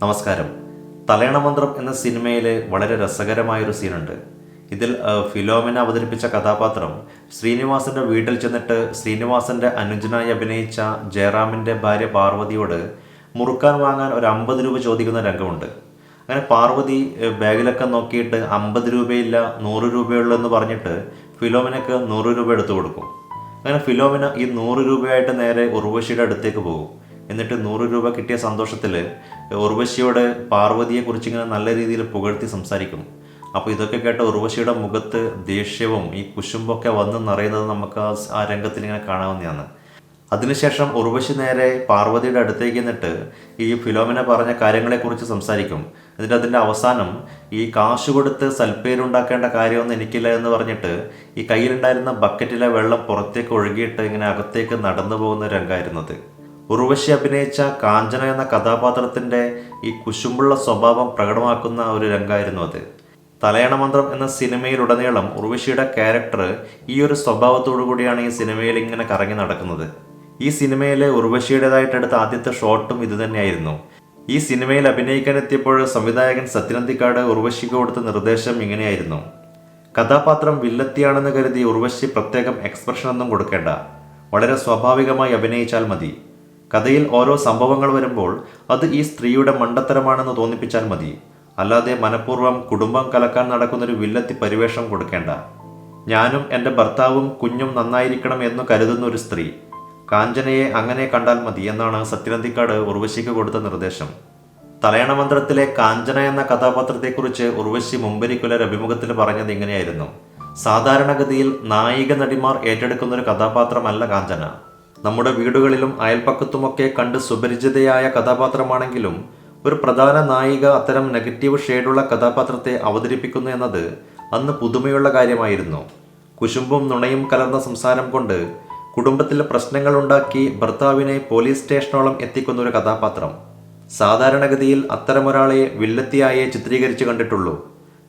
നമസ്കാരം. തലയണമന്ത്രം എന്ന സിനിമയിൽ വളരെ രസകരമായൊരു സീനുണ്ട്. ഇതിൽ ഫിലോമിന അവതരിപ്പിച്ച കഥാപാത്രം ശ്രീനിവാസന്റെ വീട്ടിൽ ചെന്നിട്ട് ശ്രീനിവാസന്റെ അനുജനായി അഭിനയിച്ച ജയറാമിന്റെ ഭാര്യ പാർവതിയോട് മുറുക്കാൻ വാങ്ങാൻ ഒരു അമ്പത് രൂപ ചോദിക്കുന്ന രംഗമുണ്ട്. അങ്ങനെ പാർവതി ബാഗിലൊക്കെ നോക്കിയിട്ട് അമ്പത് രൂപയില്ല നൂറ് രൂപയുള്ളൂ എന്ന് പറഞ്ഞിട്ട് ഫിലോമിനക്ക് നൂറ് രൂപ എടുത്തു കൊടുക്കും. അങ്ങനെ ഫിലോമിന ഈ നൂറ് രൂപയായിട്ട് നേരെ ഉർവശിയുടെ അടുത്തേക്ക് പോകും. എന്നിട്ട് നൂറ് രൂപ കിട്ടിയ സന്തോഷത്തിൽ ഉർവശിയോട് പാർവതിയെ കുറിച്ച് ഇങ്ങനെ നല്ല രീതിയിൽ പുകഴ്ത്തി സംസാരിക്കും. അപ്പോൾ ഇതൊക്കെ കേട്ട ഉർവശിയുടെ മുഖത്ത് ദേഷ്യവും ഈ കുശുമ്പൊക്കെ വന്ന് നിറയുന്നത് നമുക്ക് ആ ആ രംഗത്തിൽ ഇങ്ങനെ കാണാവുന്നതാണ്. അതിനുശേഷം ഉർവശി നേരെ പാർവതിയുടെ അടുത്തേക്ക് നിന്നിട്ട് ഈ ഫിലോമിന പറഞ്ഞ കാര്യങ്ങളെക്കുറിച്ച് സംസാരിക്കും. എന്നിട്ട് അതിന്റെ അവസാനം ഈ കാശ് കൊടുത്ത് സൽപ്പേരുണ്ടാക്കേണ്ട കാര്യമൊന്നും എനിക്കില്ല എന്ന് പറഞ്ഞിട്ട് ഈ കയ്യിലുണ്ടായിരുന്ന ബക്കറ്റിലെ വെള്ളം പുറത്തേക്ക് ഒഴുകിയിട്ട് ഇങ്ങനെ അകത്തേക്ക് നടന്നു പോകുന്ന രംഗമായിരുന്നത് ഉർവശി അഭിനയിച്ച കാഞ്ചന എന്ന കഥാപാത്രത്തിന്റെ ഈ കുശുമ്പുള്ള സ്വഭാവം പ്രകടമാക്കുന്ന ഒരു രംഗമായിരുന്നു അത്. തലയണ മന്ത്രം എന്ന സിനിമയിലുടനീളം ഉർവശിയുടെ ക്യാരക്ടർ ഈ ഒരു സ്വഭാവത്തോടു കൂടിയാണ് ഈ സിനിമയിൽ ഇങ്ങനെ കറങ്ങി നടക്കുന്നത്. ഈ സിനിമയിലെ ഉർവശിയുടേതായിട്ടെടുത്ത ആദ്യത്തെ ഷോട്ടും ഇതുതന്നെയായിരുന്നു ഈ സിനിമയിൽ അഭിനയിക്കാൻ എത്തിയപ്പോൾ സംവിധായകൻ സത്യനന്ദിക്കാട് ഉർവശിക്ക് കൊടുത്ത നിർദ്ദേശം ഇങ്ങനെയായിരുന്നു. കഥാപാത്രം വില്ലത്തിയാണെന്ന് കരുതി ഉർവശി പ്രത്യേകം എക്സ്പ്രഷൻ ഒന്നും കൊടുക്കേണ്ട. വളരെ സ്വാഭാവികമായി അഭിനയിച്ചാൽ മതി. കഥയിൽ ഓരോ സംഭവങ്ങൾ വരുമ്പോൾ അത് ഈ സ്ത്രീയുടെ മണ്ടത്തരമാണെന്ന് തോന്നിപ്പിച്ചാൽ മതി. അല്ലാതെ മനഃപൂർവം കുടുംബം കലക്കാൻ നടക്കുന്നൊരു വില്ലത്തി പരിവേഷം കൊടുക്കേണ്ട. ഞാനും എന്റെ ഭർത്താവും കുഞ്ഞും നന്നായിരിക്കണം എന്ന് കരുതുന്ന ഒരു സ്ത്രീ. കാഞ്ചനയെ അങ്ങനെ കണ്ടാൽ മതി എന്നാണ് സത്യനന്ദിക്കാട് ഉർവശിക്ക് കൊടുത്ത നിർദ്ദേശം. തലയണ മന്ത്രത്തിലെ കാഞ്ചന എന്ന കഥാപാത്രത്തെക്കുറിച്ച് ഉർവശി മുമ്പരിക്കുലർ അഭിമുഖത്തിൽ പറഞ്ഞത് ഇങ്ങനെയായിരുന്നു. സാധാരണഗതിയിൽ നായിക നടിമാർ ഏറ്റെടുക്കുന്ന ഒരു കഥാപാത്രമല്ല കാഞ്ചന. നമ്മുടെ വീടുകളിലും അയൽപ്പക്കത്തുമൊക്കെ കണ്ട് സുപരിചിതയായ കഥാപാത്രമാണെങ്കിലും ഒരു പ്രധാന നായിക അത്തരം നെഗറ്റീവ് ഷെയ്ഡുള്ള കഥാപാത്രത്തെ അവതരിപ്പിക്കുന്നു എന്നത് അന്ന് പുതുമയുള്ള കാര്യമായിരുന്നു. കുശുമ്പും നുണയും കലർന്ന സംസാരം കൊണ്ട് കുടുംബത്തിൽ പ്രശ്നങ്ങൾ ഉണ്ടാക്കി ഭർത്താവിനെ പോലീസ് സ്റ്റേഷനോളം എത്തിക്കുന്ന ഒരു കഥാപാത്രം. സാധാരണഗതിയിൽ അത്തരമൊരാളെ വില്ലത്തിയായേ ചിത്രീകരിച്ചു കണ്ടിട്ടുള്ളൂ.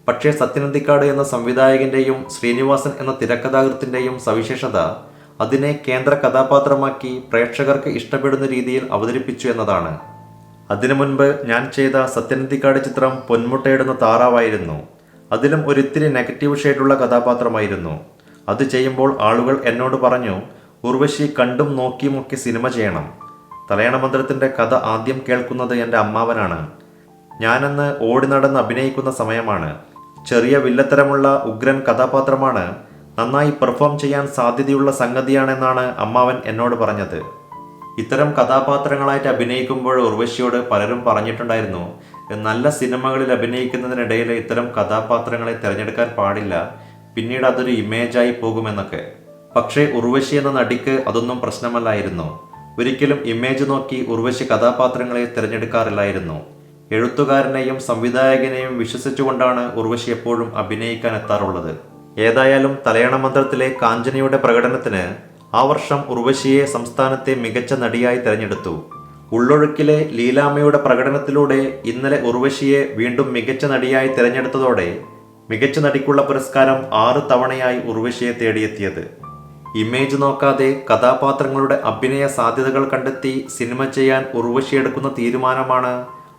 പക്ഷേ സത്യനന്ദിക്കാട് എന്ന സംവിധായകന്റെയും ശ്രീനിവാസൻ എന്ന തിരക്കഥാകൃത്തിന്റെയും സവിശേഷത അതിനെ കേന്ദ്ര കഥാപാത്രമാക്കി പ്രേക്ഷകർക്ക് ഇഷ്ടപ്പെടുന്ന രീതിയിൽ അവതരിപ്പിച്ചു എന്നതാണ്. അതിനു മുൻപ് ഞാൻ ചെയ്ത സത്യനന്ദിക്കാട് ചിത്രം പൊന്മുട്ടയിടുന്ന താറാവായിരുന്നു. അതിലും ഒരിത്തിരി നെഗറ്റീവ് ഷെയ്ഡുള്ള കഥാപാത്രമായിരുന്നു. അത് ചെയ്യുമ്പോൾ ആളുകൾ എന്നോട് പറഞ്ഞു ഉർവശി കണ്ടും നോക്കിയുമൊക്കെ സിനിമ ചെയ്യണം. തലയണ തലയണമന്ത്രത്തിന്റെ കഥ ആദ്യം കേൾക്കുന്നത് എന്റെ അമ്മാവനാണ്. ഞാനന്ന് ഓടി നടന്ന് അഭിനയിക്കുന്ന സമയമാണ്. ചെറിയ വില്ലത്തരമുള്ള ഉഗ്രൻ കഥാപാത്രമാണ് നന്നായി പെർഫോം ചെയ്യാൻ സാധ്യതയുള്ള സംഗതിയാണെന്നാണ് അമ്മാവൻ എന്നോട് പറഞ്ഞത്. ഇത്തരം കഥാപാത്രങ്ങളായിട്ട് അഭിനയിക്കുമ്പോൾ ഉർവശിയോട് പലരും പറഞ്ഞിട്ടുണ്ടായിരുന്നു നല്ല സിനിമകളിൽ അഭിനയിക്കുന്നതിനിടയിൽ ഇത്തരം കഥാപാത്രങ്ങളെ തിരഞ്ഞെടുക്കാൻ പാടില്ല. പിന്നീട് അതൊരു ഇമേജായി പോകുമെന്നൊക്കെ. പക്ഷേ ഉർവശി എന്ന നടിക്ക് അതൊന്നും പ്രശ്നമല്ലായിരുന്നു. ഒരിക്കലും ഇമേജ് നോക്കി ഉർവശി കഥാപാത്രങ്ങളെ തിരഞ്ഞെടുക്കാറില്ലായിരുന്നു. എഴുത്തുകാരനെയും സംവിധായകനെയും വിശ്വസിച്ചുകൊണ്ടാണ് ഉർവശി എപ്പോഴും അഭിനയിക്കാൻ എത്താറുള്ളത് ഏതായാലും തലയണ മന്ത്രത്തിലെ കാഞ്ചനയുടെ പ്രകടനത്തിന് ആ വർഷം ഉർവശിയെ സംസ്ഥാനത്തെ മികച്ച നടിയായി തെരഞ്ഞെടുത്തു. ഉള്ളൊഴുക്കിലെ ലീലാമ്മയുടെ പ്രകടനത്തിലൂടെ ഇന്നലെ ഉർവശിയെ വീണ്ടും മികച്ച നടിയായി തിരഞ്ഞെടുത്തതോടെ മികച്ച നടിക്കുള്ള പുരസ്കാരം ആറ് തവണയായി ഉർവശിയെ തേടിയെത്തിയത്. ഇമേജ് നോക്കാതെ കഥാപാത്രങ്ങളുടെ അഭിനയ സാധ്യതകൾ കണ്ടെത്തി സിനിമ ചെയ്യാൻ ഉർവശി എടുക്കുന്ന തീരുമാനമാണ്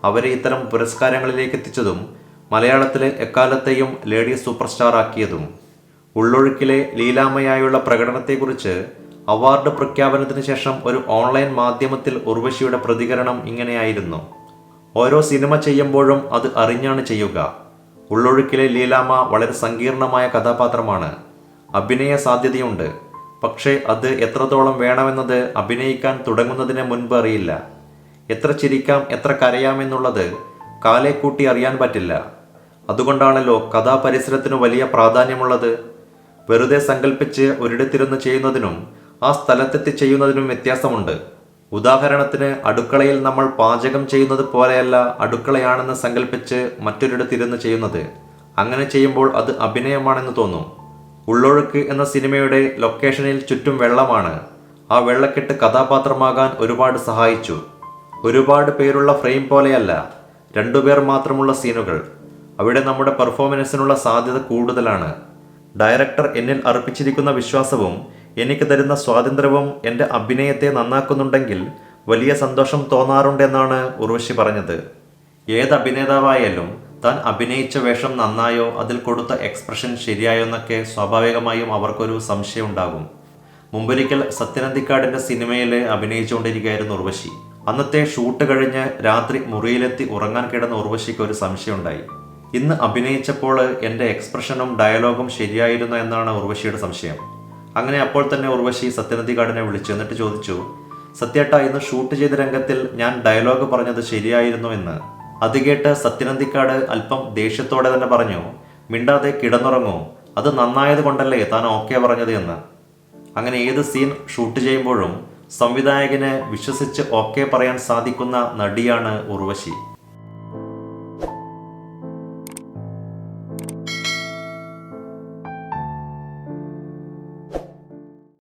അവരെ ഇത്തരം പുരസ്കാരങ്ങളിലേക്ക് എത്തിച്ചതും മലയാളത്തിലെ എക്കാലത്തെയും ലേഡി സൂപ്പർ സ്റ്റാർ ആക്കിയതും ഉള്ളൊഴുക്കിലെ ലീലാമയായുള്ള പ്രകടനത്തെക്കുറിച്ച് അവാർഡ് പ്രഖ്യാപനത്തിന് ശേഷം ഒരു ഓൺലൈൻ മാധ്യമത്തിൽ ഉർവശിയുടെ പ്രതികരണം ഇങ്ങനെയായിരുന്നു. ഓരോ സിനിമ ചെയ്യുമ്പോഴും അത് അറിഞ്ഞാണ് ചെയ്യുക. ഉള്ളൊഴുക്കിലെ ലീലാമ വളരെ സങ്കീർണമായ കഥാപാത്രമാണ്. അഭിനയ സാധ്യതയുണ്ട്. പക്ഷേ അത് എത്രത്തോളം വേണമെന്നത് അഭിനയിക്കാൻ തുടങ്ങുന്നതിന് മുൻപ് അറിയില്ല. എത്ര ചിരിക്കാം എത്ര കരയാമെന്നുള്ളത് കാലേക്കൂട്ടി കൂട്ടി അറിയാൻ പറ്റില്ല. അതുകൊണ്ടാണല്ലോ കഥാപരിസരത്തിന് വലിയ പ്രാധാന്യമുള്ളത്. വെറുതെ സങ്കല്പിച്ച് ഒരിടത്തിരുന്ന് ചെയ്യുന്നതിനും ആ സ്ഥലത്തെത്തി ചെയ്യുന്നതിനും വ്യത്യാസമുണ്ട്. ഉദാഹരണത്തിന് അടുക്കളയിൽ നമ്മൾ പാചകം ചെയ്യുന്നത് പോലെയല്ല അടുക്കളയാണെന്ന് സങ്കല്പിച്ച് മറ്റൊരിടത്തിരുന്ന് ചെയ്യുന്നത്. അങ്ങനെ ചെയ്യുമ്പോൾ അത് അഭിനയമാണെന്ന് തോന്നും. ഉള്ളൊഴുക്ക് എന്ന സിനിമയുടെ ലൊക്കേഷനിൽ ചുറ്റും വെള്ളമാണ്. ആ വെള്ളക്കെട്ട് കഥാപാത്രമാകാൻ ഒരുപാട് സഹായിച്ചു. ഒരുപാട് പേരുള്ള ഫ്രെയിം പോലെയല്ല രണ്ടുപേർ മാത്രമുള്ള സീനുകൾ. അവിടെ നമ്മുടെ പെർഫോമൻസിനുള്ള സാധ്യത കൂടുതലാണ്. ഡയറക്ടർ എന്നിൽ അർപ്പിച്ചിരിക്കുന്ന വിശ്വാസവും എനിക്ക് തരുന്ന സ്വാതന്ത്ര്യവും എന്റെ അഭിനയത്തെ നന്നാക്കുന്നുണ്ടെങ്കിൽ വലിയ സന്തോഷം തോന്നാറുണ്ടെന്നാണ് ഉർവശി പറഞ്ഞത്. ഏത് അഭിനേതാവായാലും താൻ അഭിനയിച്ച വേഷം നന്നായോ അതിൽ കൊടുത്ത എക്സ്പ്രഷൻ ശരിയായോ എന്നൊക്കെ സ്വാഭാവികമായും അവർക്കൊരു സംശയം ഉണ്ടാകും മുമ്പൊരിക്കൽ സത്യനന്ദിക്കാടിന്റെ സിനിമയിൽ അഭിനയിച്ചുകൊണ്ടിരിക്കുകയായിരുന്നു ഉർവശി. അന്നത്തെ ഷൂട്ട് കഴിഞ്ഞ് രാത്രി മുറിയിലെത്തി ഉറങ്ങാൻ കിടന്ന ഉർവശിക്ക് ഒരു സംശയമുണ്ടായി. ഇന്ന് അഭിനയിച്ചപ്പോൾ എന്റെ എക്സ്പ്രഷനും ഡയലോഗും ശരിയായിരുന്നു എന്നാണ് ഉർവശിയുടെ സംശയം. അങ്ങനെ അപ്പോൾ തന്നെ ഉർവശി സത്യനന്ദിക്കാടിനെ വിളിച്ചു. എന്നിട്ട് ചോദിച്ചു സത്യേട്ട ഇന്ന് ഷൂട്ട് ചെയ്ത രംഗത്തിൽ ഞാൻ ഡയലോഗ് പറഞ്ഞത് ശരിയായിരുന്നു എന്ന്. അത് കേട്ട് സത്യനന്ദിക്കാട് അല്പം ദേഷ്യത്തോടെ തന്നെ പറഞ്ഞു മിണ്ടാതെ കിടന്നുറങ്ങൂ. അത് നന്നായത് കൊണ്ടല്ലേ താൻ ഓക്കെ പറഞ്ഞത് എന്ന്. അങ്ങനെ ഏത് സീൻ ഷൂട്ട് ചെയ്യുമ്പോഴും സംവിധായകനെ വിശ്വസിച്ച് ഓക്കെ പറയാൻ സാധിക്കുന്ന നടിയാണ് ഉർവശി.